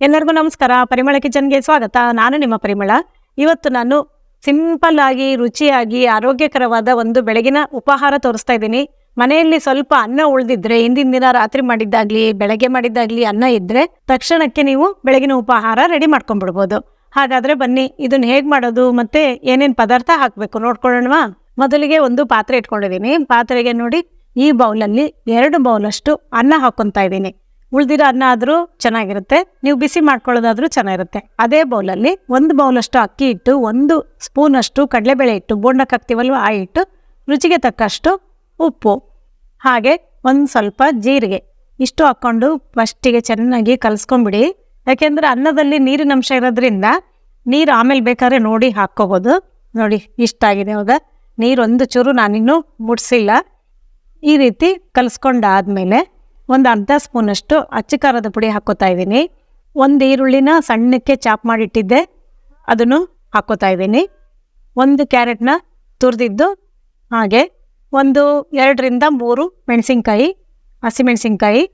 ಎಲ್ಲರಿಗೂ ನಮಸ್ಕಾರ. ಪರಿಮಳ ಕಿಚನ್ಗೆ ಸ್ವಾಗತ. ನಾನು ನಿಮ್ಮ ಪರಿಮಳ. ಇವತ್ತು ನಾನು ಸಿಂಪಲ್ ಆಗಿ, ರುಚಿಯಾಗಿ, ಆರೋಗ್ಯಕರವಾದ ಒಂದು ಬೆಳಗಿನ ಉಪಹಾರ ತೋರಿಸ್ತಾ ಇದ್ದೀನಿ. ಮನೆಯಲ್ಲಿ ಸ್ವಲ್ಪ ಅನ್ನ ಉಳಿದಿದ್ರೆ, ಹಿಂದಿನ ದಿನ ರಾತ್ರಿ ಮಾಡಿದ್ದಾಗ್ಲಿ, ಬೆಳಗ್ಗೆ ಮಾಡಿದ್ದಾಗ್ಲಿ ಅನ್ನ ಇದ್ರೆ ತಕ್ಷಣಕ್ಕೆ ನೀವು ಬೆಳಗಿನ ಉಪಹಾರ ರೆಡಿ ಮಾಡ್ಕೊಂಡ್ಬಿಡ್ಬೋದು. ಹಾಗಾದ್ರೆ ಬನ್ನಿ, ಇದನ್ನ ಹೇಗ್ ಮಾಡೋದು ಮತ್ತೆ ಏನೇನ್ ಪದಾರ್ಥ ಹಾಕ್ಬೇಕು ನೋಡ್ಕೊಳ್ಳೋಣವಾ? ಮೊದಲಿಗೆ ಒಂದು ಪಾತ್ರೆ ಇಟ್ಕೊಂಡಿದ್ದೀನಿ. ಪಾತ್ರೆಗೆ ನೋಡಿ, ಈ ಬೌಲಲ್ಲಿ ಎರಡು ಬೌಲಷ್ಟು ಅನ್ನ ಹಾಕೊಂತ ಇದ್ದೀನಿ. ಉಳ್ದಿರೋ ಅನ್ನ ಆದರೂ ಚೆನ್ನಾಗಿರುತ್ತೆ. ನೀವು ಬಿಸಿ ಮಾಡ್ಕೊಳ್ಳೋದಾದ್ರೂ ಚೆನ್ನಾಗಿರುತ್ತೆ. ಅದೇ ಬೌಲಲ್ಲಿ ಒಂದು ಬೌಲಷ್ಟು ಅಕ್ಕಿ ಇಟ್ಟು ಒಂದು ಸ್ಪೂನಷ್ಟು ಕಡಲೆಬೇಳೆ ಇಟ್ಟು ಬೋಂಡಕ್ಕೆ ಹಾಕ್ತೀವಲ್ವ ಆ ಇಟ್ಟು ರುಚಿಗೆ ತಕ್ಕಷ್ಟು ಉಪ್ಪು. ಹಾಗೆ ಒಂದು ಸ್ವಲ್ಪ ಜೀರಿಗೆ. ಇಷ್ಟು ಹಾಕ್ಕೊಂಡು ಫಸ್ಟಿಗೆ ಚೆನ್ನಾಗಿ ಕಲಿಸ್ಕೊಂಬಿಡಿ. ಯಾಕೆಂದರೆ ಅನ್ನದಲ್ಲಿ ನೀರಿನ ಅಂಶ ಇರೋದ್ರಿಂದ ನೀರು ಆಮೇಲೆ ಬೇಕಾದ್ರೆ ನೋಡಿ ಹಾಕ್ಕೋಬೋದು. ನೋಡಿ ಇಷ್ಟಾಗಿದೆ ಇವಾಗ. ಒಂದು ಚೂರು ನಾನಿನ್ನೂ ಮುಡಿಸಿಲ್ಲ ಈ ರೀತಿ ಕಲಿಸ್ಕೊಂಡಾದ್ಮೇಲೆ ಒಂದು ಅರ್ಧ ಸ್ಪೂನಷ್ಟು ಅಚ್ಚ ಖಾರದ ಪುಡಿ ಹಾಕೋತಾ ಇದ್ದೀನಿ. ಒಂದು ಈರುಳ್ಳಿನ ಸಣ್ಣಕ್ಕೆ ಚಾಪ್ ಮಾಡಿಟ್ಟಿದ್ದೆ, ಅದನ್ನು ಹಾಕೋತಾ ಇದ್ದೀನಿ. ಒಂದು ಕ್ಯಾರೆಟ್ನ ತುರಿದಿದ್ದು ಹಾಗೆ ಒಂದು ಎರಡರಿಂದ ಮೂರು ಮೆಣಸಿನ್ಕಾಯಿ ಹಸಿಮೆಣಸಿನ್ಕಾಯಿ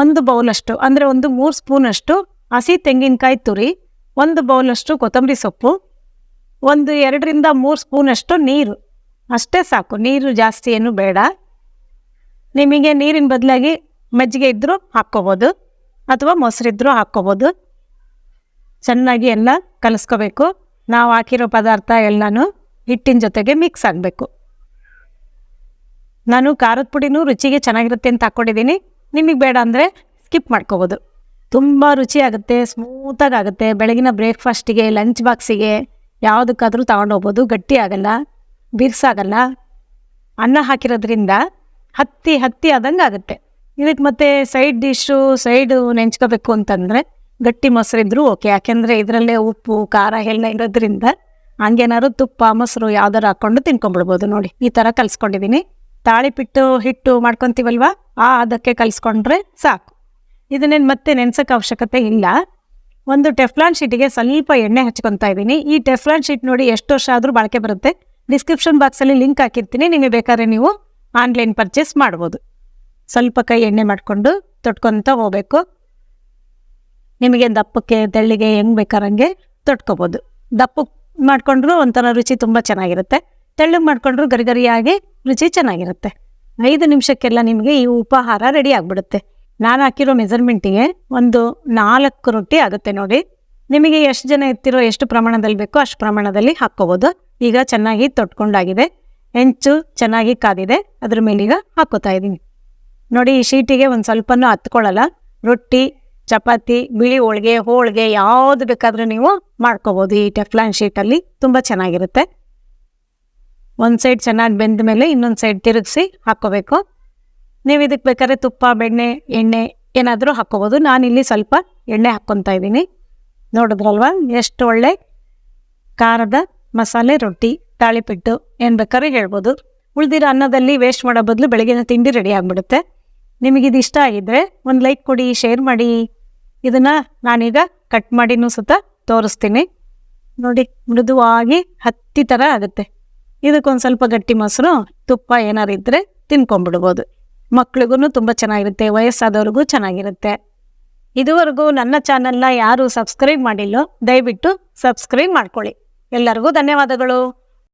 ಒಂದು ಬೌಲಷ್ಟು, ಅಂದರೆ ಒಂದು ಮೂರು ಸ್ಪೂನಷ್ಟು ಹಸಿ ತೆಂಗಿನಕಾಯಿ ತುರಿ, ಒಂದು ಬೌಲಷ್ಟು ಕೊತ್ತಂಬರಿ ಸೊಪ್ಪು, ಒಂದು ಎರಡರಿಂದ ಮೂರು ಸ್ಪೂನಷ್ಟು ನೀರು. ಅಷ್ಟೇ ಸಾಕು, ನೀರು ಜಾಸ್ತಿ ಏನು ಬೇಡ. ನಿಮಗೆ ನೀರಿನ ಬದಲಾಗಿ ಮಜ್ಜಿಗೆ ಇದ್ದರೂ ಹಾಕ್ಕೋಬೋದು ಅಥವಾ ಮೊಸರಿದ್ದರೂ ಹಾಕ್ಕೋಬೋದು. ಚೆನ್ನಾಗಿ ಎಲ್ಲ ಕಲಿಸ್ಕೋಬೇಕು. ನಾವು ಹಾಕಿರೋ ಪದಾರ್ಥ ಎಲ್ಲನೂ ಹಿಟ್ಟಿನ ಜೊತೆಗೆ ಮಿಕ್ಸ್ ಆಗಬೇಕು. ನಾನು ಖಾರದ ಪುಡಿನೂ ರುಚಿಗೆ ಚೆನ್ನಾಗಿರುತ್ತೆ ಅಂತ ಹಾಕ್ಕೊಂಡಿದ್ದೀನಿ. ನಿಮಗೆ ಬೇಡ ಅಂದರೆ ಸ್ಕಿಪ್ ಮಾಡ್ಕೋಬೋದು. ತುಂಬ ರುಚಿಯಾಗುತ್ತೆ ಸ್ಮೂತಾಗಿ ಆಗುತ್ತೆ. ಬೆಳಗಿನ ಬ್ರೇಕ್ಫಾಸ್ಟಿಗೆ ಲಂಚ್ ಬಾಕ್ಸಿಗೆ ಯಾವುದಕ್ಕಾದರೂ ತೊಗೊಂಡೋಗ್ಬೋದು ಗಟ್ಟಿ ಆಗಲ್ಲ, ಬಿರ್ಸಾಗಲ್ಲ. ಅನ್ನ ಹಾಕಿರೋದ್ರಿಂದ ಹತ್ತಿ ಹತ್ತಿ ಆದಂಗೆ ಆಗುತ್ತೆ. ಇದಕ್ಕೆ ಮತ್ತೆ ಸೈಡ್ ಡಿಶ್ಶು ಸೈಡು ನೆಂಚ್ಕೋಬೇಕು ಅಂತಂದರೆ ಗಟ್ಟಿ ಮೊಸರಿದ್ರು ಓಕೆ ಯಾಕೆಂದರೆ ಇದರಲ್ಲೇ ಉಪ್ಪು, ಖಾರ ಎಲ್ಲ ಇರೋದ್ರಿಂದ ಹಂಗೇನಾದ್ರು ತುಪ್ಪ, ಮೊಸರು ಯಾವ್ದಾರು ಹಾಕ್ಕೊಂಡು ತಿನ್ಕೊಂಡ್ಬಿಡ್ಬೋದು ನೋಡಿ. ಈ ಥರ ಕಲಿಸ್ಕೊಂಡಿದ್ದೀನಿ ತಾಳಿಪಿಟ್ಟು, ಹಿಟ್ಟು ಮಾಡ್ಕೊತೀವಲ್ವ? ಆ ಅದಕ್ಕೆ ಕಲಿಸ್ಕೊಂಡ್ರೆ ಸಾಕು. ಇದನ್ನೇನು ಮತ್ತೆ ನೆನ್ಸೋಕ್ಕೆ ಅವಶ್ಯಕತೆ ಇಲ್ಲ. ಒಂದು ಟೆಫ್ಲಾನ್ ಶೀಟಿಗೆ ಸ್ವಲ್ಪ ಎಣ್ಣೆ ಹಚ್ಕೊತಾ ಇದ್ದೀನಿ. ಈ ಟೆಫ್ಲಾನ್ ಶೀಟ್ ನೋಡಿ ಎಷ್ಟು ವರ್ಷ ಆದರೂ ಬಳಕೆ ಬರುತ್ತೆ. ಡಿಸ್ಕ್ರಿಪ್ಷನ್ ಬಾಕ್ಸಲ್ಲಿ ಲಿಂಕ್ ಹಾಕಿರ್ತೀನಿ. ನಿಮಗೆ ಬೇಕಾದ್ರೆ ನೀವು ಆನ್ಲೈನ್ ಪರ್ಚೇಸ್ ಮಾಡ್ಬೋದು. ಸ್ವಲ್ಪ ಕೈ ಎಣ್ಣೆ ಮಾಡಿಕೊಂಡು ತೊಟ್ಕೊತ ಹೋಗ್ಬೇಕು. ನಿಮಗೆ ದಪ್ಪಕ್ಕೆ, ತೆಳ್ಳಿಗೆ ಹೆಂಗೆ ಬೇಕಾರಂಗೆ ತೊಟ್ಕೋಬೋದು. ದಪ್ಪ ಮಾಡಿಕೊಂಡ್ರು ಒಂಥರ ರುಚಿ ತುಂಬ ಚೆನ್ನಾಗಿರುತ್ತೆ. ತೆಳ್ಳಗೆ ಮಾಡಿಕೊಂಡ್ರು ಗರಿಗರಿಯಾಗಿ ರುಚಿ ಚೆನ್ನಾಗಿರುತ್ತೆ. ಐದು ನಿಮಿಷಕ್ಕೆಲ್ಲ ನಿಮಗೆ ಈ ಉಪಹಾರ ರೆಡಿ ಆಗಿಬಿಡುತ್ತೆ. ನಾನು ಹಾಕಿರೋ ಮೆಜರ್ಮೆಂಟಿಗೆ ಒಂದು ನಾಲ್ಕು ರೊಟ್ಟಿ ಆಗುತ್ತೆ ನೋಡಿ. ನಿಮಗೆ ಎಷ್ಟು ಜನ ಇರ್ತಿರೋ ಎಷ್ಟು ಪ್ರಮಾಣದಲ್ಲಿ ಬೇಕೋ ಅಷ್ಟು ಪ್ರಮಾಣದಲ್ಲಿ ಹಾಕ್ಕೋಬೋದು. ಈಗ ಚೆನ್ನಾಗಿ ತೊಟ್ಕೊಂಡಾಗಿದೆ. ಹೆಂಚು ಚೆನ್ನಾಗಿ ಕಾದಿದೆ. ಅದ್ರ ಮೇಲೀಗ ಹಾಕೋತಾ ಇದ್ದೀನಿ. ನೋಡಿ, ಈ ಶೀಟಿಗೆ ಒಂದು ಸ್ವಲ್ಪನೂ ಹತ್ಕೊಳ್ಳಲ್ಲ. ರೊಟ್ಟಿ, ಚಪಾತಿ, ಬಿಳಿ ಹೋಳಿಗೆ ಹೋಳಿಗೆ ಯಾವುದು ಬೇಕಾದರೂ ನೀವು ಮಾಡ್ಕೋಬೋದು. ಈ ಟೆಫ್ಲಾನ್ ಶೀಟಲ್ಲಿ ತುಂಬ ಚೆನ್ನಾಗಿರುತ್ತೆ. ಒಂದು ಸೈಡ್ ಚೆನ್ನಾಗಿ ಬೆಂದ ಮೇಲೆ ಇನ್ನೊಂದು ಸೈಡ್ ತಿರುಗಿಸಿ ಹಾಕ್ಕೋಬೇಕು. ನೀವು ಇದಕ್ಕೆ ಬೇಕಾದ್ರೆ ತುಪ್ಪ, ಬೆಣ್ಣೆ, ಎಣ್ಣೆ ಏನಾದರೂ ಹಾಕ್ಕೋಬೋದು. ನಾನಿಲ್ಲಿ ಸ್ವಲ್ಪ ಎಣ್ಣೆ ಹಾಕ್ಕೊತಾ ಇದ್ದೀನಿ. ನೋಡಿದ್ರಲ್ವ? ಎಷ್ಟು ಒಳ್ಳೆ ಖಾರದ ಮಸಾಲೆ, ರೊಟ್ಟಿ, ತಾಳಿಪಿಟ್ಟು ಏನು ಬೇಕಾದ್ರೆ ಹೇಳ್ಬೋದು. ಉಳಿದಿರೋ ಅನ್ನದಲ್ಲಿ ವೇಸ್ಟ್ ಮಾಡೋ ಬದಲು ಬೆಳಗಿನ ತಿಂಡಿ ರೆಡಿ ಆಗಿಬಿಡುತ್ತೆ. ನಿಮಗಿದು ಇಷ್ಟ ಆಗಿದ್ರೆ ಒಂದು ಲೈಕ್ ಕೊಡಿ, ಶೇರ್ ಮಾಡಿ. ಇದನ್ನು ನಾನೀಗ ಕಟ್ ಮಾಡಿನೂ ಸುತ್ತ ತೋರಿಸ್ತೀನಿ. ನೋಡಿ, ಮೃದುವಾಗಿ ಹತ್ತಿ ಥರ ಆಗುತ್ತೆ. ಇದಕ್ಕೊಂದು ಸ್ವಲ್ಪ ಗಟ್ಟಿ ಮೊಸರು, ತುಪ್ಪ ಏನಾರು ಇದ್ದರೆ ತಿನ್ಕೊಂಬಿಡ್ಬೋದು ಮಕ್ಳಿಗೂ ತುಂಬ ಚೆನ್ನಾಗಿರುತ್ತೆ, ವಯಸ್ಸಾದವ್ರಿಗೂ ಚೆನ್ನಾಗಿರುತ್ತೆ. ಇದುವರೆಗೂ ನನ್ನ ಚಾನಲ್ನ ಯಾರು ಸಬ್ಸ್ಕ್ರೈಬ್ ಮಾಡಿಲ್ಲೋ, ದಯವಿಟ್ಟು ಸಬ್ಸ್ಕ್ರೈಬ್ ಮಾಡ್ಕೊಳ್ಳಿ. ಎಲ್ಲರಿಗೂ ಧನ್ಯವಾದಗಳು.